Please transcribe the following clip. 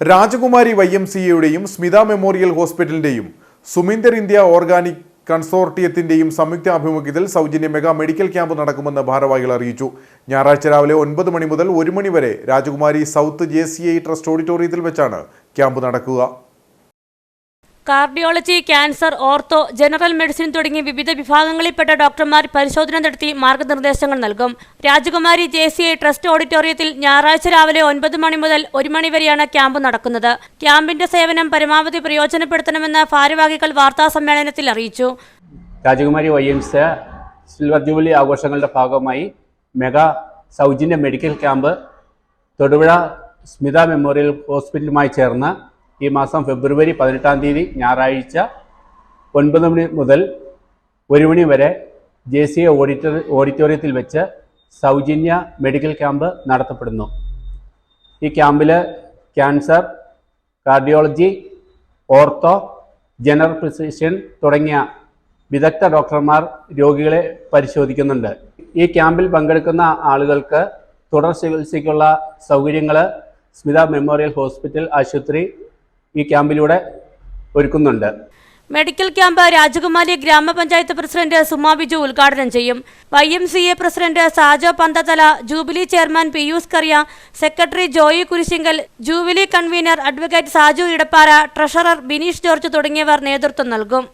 രാജകുമാരി Y M C എയുടെയും Smitha memorial ഹോസ്പിറ്റലിന്റെയും സുമിന്ദർ ഇന്ത്യ ഓർഗാനിക് കൺസോർട്ടിയത്തിന്റെയും സംയുക്ത ആഭിമുഖ്യത്തിൽ സൗജന്യ മെഗാ മെഡിക്കൽ ക്യാമ്പ് നടക്കുമെന്ന് ഭാരവാഹികൾ അറിയിച്ചു. ഞായറാഴ്ച രാവിലെ ഒൻപത് മണി മുതൽ ഒരു മണി വരെ രാജകുമാരി സൗത്ത് ജെ ട്രസ്റ്റ് ഓഡിറ്റോറിയത്തിൽ വെച്ചാണ് ക്യാമ്പ് നടക്കുക. Cardiology cancer ortho general medicine തുടങ്ങി വിവിധ വിഭാഗങ്ങളിൽപ്പെട്ട ഡോക്ടർമാർ പരിശോധന നടത്തി മാർഗനിർദ്ദേശങ്ങൾ നൽകും. രാജകുമാരി ജെ സി ഐ ട്രസ്റ്റ് ഓഡിറ്റോറിയത്തിൽ ഞായറാഴ്ച രാവിലെ ഒൻപത് മണി മുതൽ ഒരു മണി വരെയാണ് ക്യാമ്പ് നടക്കുന്നത്. ക്യാമ്പിന്റെ സേവനം പരമാവധി പ്രയോജനപ്പെടുത്തണമെന്ന് ഭാരവാഹികൾ വാർത്താ സമ്മേളനത്തിൽ അറിയിച്ചു. രാജകുമാരി വൈ എം സിൽവർ ജൂബിലി ആഘോഷങ്ങളുടെ ഭാഗമായി മെഗാ സൗജന്യ medical camp Thodupuzha Smitha memorial ഹോസ്പിറ്റലുമായി ചേർന്ന് ഈ മാസം ഫെബ്രുവരി പതിനെട്ടാം തീയതി ഞായറാഴ്ച ഒൻപത് മണി മുതൽ ഒരു മണി വരെ ജെ സി എ ഓഡിറ്റർ ഓഡിറ്റോറിയത്തിൽ വെച്ച് സൗജന്യ മെഡിക്കൽ ക്യാമ്പ് നടത്തപ്പെടുന്നു. ഈ ക്യാമ്പിൽ cancer cardiology ortho general physician തുടങ്ങിയ വിദഗ്ധ ഡോക്ടർമാർ രോഗികളെ പരിശോധിക്കുന്നുണ്ട്. ഈ ക്യാമ്പിൽ പങ്കെടുക്കുന്ന ആളുകൾക്ക് തുടർ ചികിത്സയ്ക്കുള്ള സൗകര്യങ്ങൾ സ്മിത മെമ്മോറിയൽ ഹോസ്പിറ്റൽ ആശുപത്രി ഈ ക്യാമ്പിലൂടെ ഒരുക്കുന്നുണ്ട്. മെഡിക്കൽ ക്യാമ്പ് രാജകുമാരി ഗ്രാമപഞ്ചായത്ത് പ്രസിഡന്റ് സുമാ ബിജു ഉദ്ഘാടനം ചെയ്യും. Y M C A president Sajo Panthathala jubilee chairman Pius Kariya secretary Joy Kurisinkal jubilee convener advocate Saju Edappara treasurer Bineesh George തുടങ്ങിയവർ നേതൃത്വം നൽകും.